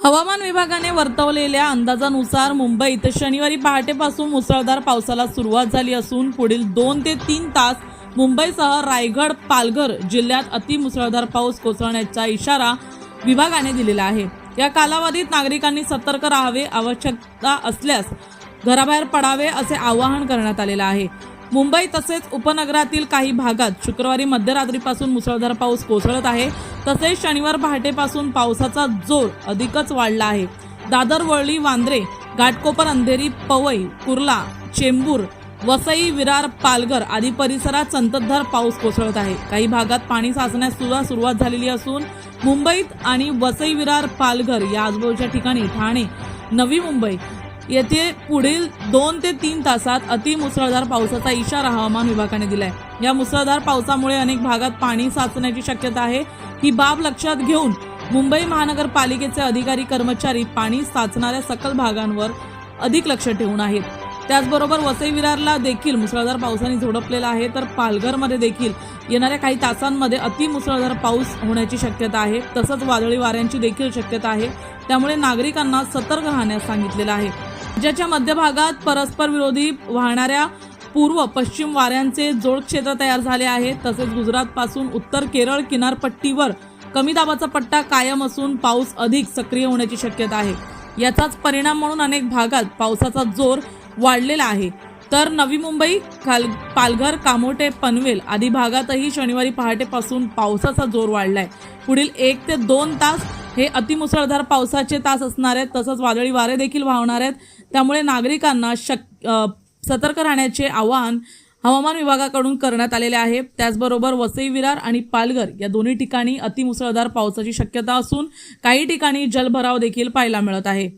हवामान विभागाने वर्तवलेल्या अंदाजानुसार मुंबईत शनिवारी पहाटेपासून मुसळधार पावसाला सुरुवात झाली असून पुढील दोन ते तीन तास मुंबईसह रायगड पालघर जिल्ह्यात अतिमुसळधार पाऊस कोसळण्याचा इशारा विभागाने दिलेला आहे. या कालावधीत नागरिकांनी सतर्क राहावे आवश्यकता असल्यास घराबाहेर पडावे असे आवाहन करण्यात आलेलं आहे. मुंबई तसेच उपनगरातील काही भागात शुक्रवारी मध्यरात्रीपासून मुसळधार पाऊस कोसळत आहे. तसेच शनिवार पहाटेपासून पावसाचा जोर अधिकच वाढला आहे. दादर वळली वांद्रे घाटकोपर अंधेरी पवई कुर्ला चेंबूर वसई विरार पालघर आदी परिसरात संततधार पाऊस कोसळत आहे. काही भागात पाणी साचण्यास सुद्धा सुरुवात झालेली असून मुंबईत आणि वसई विरार पालघर या आजूबाजूच्या ठिकाणी ठाणे नवी मुंबई येथे पुढील दोन ते तीन तासात अतिमुसळधार पावसाचा इशारा हवामान विभागाने दिलाय. या मुसळधार पावसामुळे अनेक भागात पाणी साचण्याची शक्यता आहे. ही बाब लक्षात घेऊन मुंबई महानगरपालिकेचे अधिकारी कर्मचारी पाणी साचणाऱ्या सकल भागांवर अधिक लक्ष ठेवून आहेत. त्याचबरोबर वसई विरारला देखील मुसळधार पावसाने झोडपलेला आहे. तर पालघरमध्ये देखील येणाऱ्या काही तासांमध्ये अतिमुसळधार पाऊस होण्याची शक्यता आहे. तसंच वादळी वाऱ्यांची देखील शक्यता आहे. त्यामुळे नागरिकांना सतर्क राहण्यास सांगितलेलं आहे. राज्याच्या मध्य भागात परस्पर विरोधी वाहणाऱ्या पूर्व पश्चिम वाऱ्यांचे जोड क्षेत्र तयार झाले आहे तसेच गुजरात पासून उत्तर केरळ किनारपट्टीवर कमी दाबाचा पट्टा कायम असून पाऊस अधिक सक्रिय होण्याची शक्यता आहे. याचाच परिणाम म्हणून अनेक भागात पावसाचा जोर वाढलेला आहे. तर नवी मुंबई खाल पालघर कामोटे पनवेल आदी भागातही शनिवारी पहाटेपासून पावसाचा जोर वाढलाय. पुढील एक ते दोन तास हे अतिमुसळधार पावसाचे तास असणार आहेत तसंच वादळी वारे देखील वाहणार आहेत. त्यामुळे नागरिकांना शक सतर्क राहण्याचे आवाहन हवामान विभागाकडून करण्यात आलेले आहे. त्याचबरोबर वसई विरार आणि पालघर या दोन्ही ठिकाणी अतिमुसळधार पावसाची शक्यता असून काही ठिकाणी जलभराव देखील पाहायला मिळत आहे.